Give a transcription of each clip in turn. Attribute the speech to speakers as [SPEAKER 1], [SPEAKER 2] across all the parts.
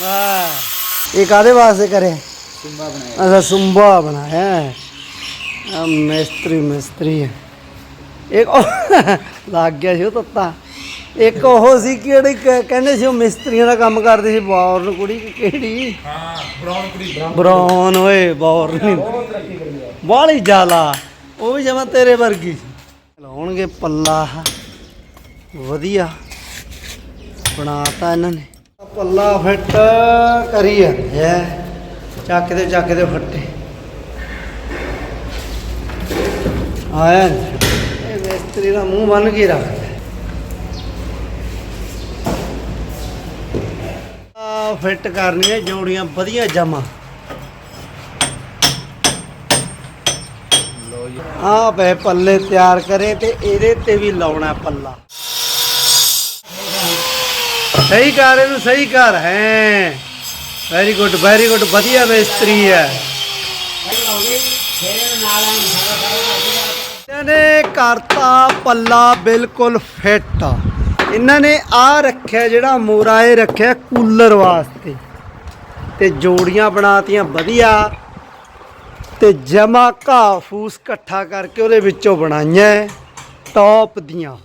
[SPEAKER 1] ਵਾਹ ਇਹ ਕਾਦੇ ਵਾਸਤੇ ਕਰੇ?
[SPEAKER 2] ਸੁੰਬਾ ਬਣਾਇਆ
[SPEAKER 1] ਅੱਛਾ, ਸੁੰਬਾ ਬਣਾਇਆ ਹੈ। ਆ ਮਿਸਤਰੀ ਮਿਸਤਰੀ। ਇੱਕ ਲੱਗ ਗਿਆ ਸੀ ਉਹ ਤੱਤਾ। ਇੱਕ ਉਹ ਸੀ ਕਿਹੜੀ ਕਹਿੰਦੇ ਸੀ ਉਹ ਮਿਸਤਰੀਆਂ ਦਾ ਕੰਮ ਕਰਦੀ ਸੀ ਬੌਰਨ ਕੁੜੀ ਕਿ, ਕਿਹੜੀ?
[SPEAKER 2] ਹਾਂ ਬ੍ਰਾਊਨ ਕੁੜੀ
[SPEAKER 1] ਬਰੌਨ ਓਏ ਬੌਰਨ ਬਾਲੀ ਜਾਲਾ, ਉਹ ਵੀ ਜਮਾ ਤੇਰੇ ਵਰਗੀ ਸੀ। ਲਾਉਣਗੇ ਪੱਲਾ। ਵਧੀਆ। ਬਣਾਤਾ ਇਹਨਾਂ ਨੇ। ਪੱਲਾ ਫਿੱਟ ਕਰੀ ਜਾਂਦੇ ਐ ਚੱਕ ਦੇ ਚੱਕ ਦੇ ਫੱਟੇ। ਆਇਆ ਇਹ ਮਿਸਤਰੀ ਦਾ ਮੂੰਹ ਬੰਨ ਕੇ ਰੱਖਦਾ ਆ ਫਿੱਟ ਕਰਨੀਆਂ ਜੋੜੀਆਂ ਵਧੀਆ ਜਮਾ।
[SPEAKER 2] ਲੋ ਜੀ
[SPEAKER 1] ਆ ਪਏ ਪੱਲੇ ਤਿਆਰ ਕਰੇ ਤੇ ਇਹਦੇ ਤੇ ਵੀ ਲਾਉਣਾ ਪੱਲਾ। ਸਹੀ ਘਰ ਇਹਨੂੰ ਸਹੀ ਘਰ ਹੈ। ਵੈਰੀ ਗੁੱਡ ਵੈਰੀ ਗੁੱਡ ਵਧੀਆ ਮਿਸਤਰੀ ਹੈ। ਇਹਨਾਂ ਨੇ ਕਰਤਾ ਪੱਲਾ ਬਿਲਕੁਲ ਫਿੱਟ। ਇਹਨਾਂ ਨੇ ਆ ਰੱਖਿਆ ਜਿਹੜਾ ਮੋਰਾ ਇਹ ਰੱਖਿਆ ਕੂਲਰ ਵਾਸਤੇ। ਤੇ ਜੋੜੀਆਂ ਬਣਾਤੀਆਂ ਵਧੀਆ। ਤੇ ਜਮਾ ਘਾਹ ਫੂਸ ਇਕੱਠਾ ਕਰਕੇ ਉਹਦੇ ਵਿੱਚੋਂ ਬਣਾਈਆਂ ਟੌਪ ਦੀਆਂ।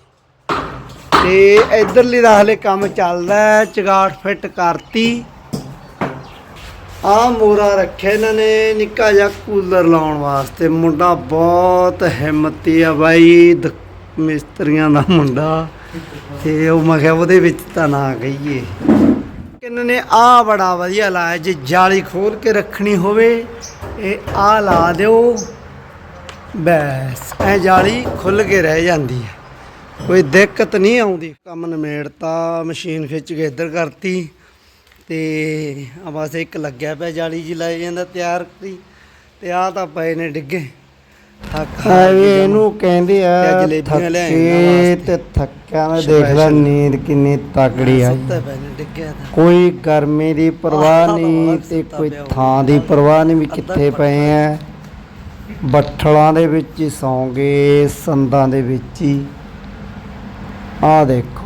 [SPEAKER 1] ਤੇ ਇਧਰਲੀ ਦਾ ਹਲੇ ਕੰਮ ਚੱਲਦਾ ਹੈ ਚਗਾਟ ਫਿੱਟ ਕਰਤੀ। ਆ ਮੋਰਾ ਰੱਖਿਆ ਇਹਨਾਂ ਨੇ, ਨਿੱਕਾ ਜਿਹਾ ਕੂਲਰ ਲਾਉਣ ਵਾਸਤੇ। ਮੁੰਡਾ ਬਹੁਤ ਹਿੰਮਤੀ ਆ ਬਾਈ, ਦ- ਮਿਸਤਰੀਆਂ ਦਾ ਮੁੰਡਾ। ਤੇ ਉਹ ਮੈਂ ਕਿਹਾ ਉਹਦੇ ਵਿੱਚ ਤਾਂ ਨਾ ਕਹੀਏ ਇਹਨਾਂ ਨੇ ਆ ਬੜਾ ਵਧੀਆ ਲਾਇਆ, ਜੇ ਜਾਲੀ ਖੋਲ ਕੇ ਰੱਖਣੀ ਹੋਵੇ, ਇਹ ਆ ਲਾ ਦਿਓ। ਬਸ, ਐ ਜਾਲੀ ਖੁੱਲ ਕੇ ਰਹਿ ਜਾਂਦੀ ਹੈ। ਕੋਈ ਦਿੱਕਤ ਨਹੀਂ ਆਉਂਦੀ। ਕੰਮ ਨਿਮੇੜਤਾ ਮਸ਼ੀਨ ਖਿੱਚ ਕੇ ਇੱਧਰ ਕਰਤੀ ਤੇ ਆ ਬਸ ਇੱਕ ਲੱਗਿਆ ਪਿਆ ਜਾਲੀ ਜੀ ਲਾਈ ਜਾਂਦਾ ਤਿਆਰ ਕਰੀ ਤੇ ਆ ਤਾਂ ਪਏ ਨੇ ਡਿੱਗੇ। ਥੱਕ।
[SPEAKER 3] ਇਹਨੂੰ ਕਹਿੰਦੇ ਆ ਥੱਕੇ। ਤੇ ਥੱਕਿਆ ਮੈਂ ਦੇਖ ਲੈ। ਨੀਂਦ ਕਿੰਨੀ ਤਕੜੀ ਆ। ਕੋਈ ਗਰਮੀ ਦੀ ਪਰਵਾਹ ਨਹੀਂ ਤੇ ਕੋਈ ਥਾਂ ਦੀ ਪਰਵਾਹ ਨਹੀਂ ਵੀ ਕਿੱਥੇ ਪਏ ਆ। ਬੱਠਲਾਂ ਦੇ ਵਿੱਚ ਹੀ ਸੌਂਗੇ ਸੰਦਾਂ ਦੇ ਵਿੱਚ ਹੀ। ਆਹ ਦੇਖੋ।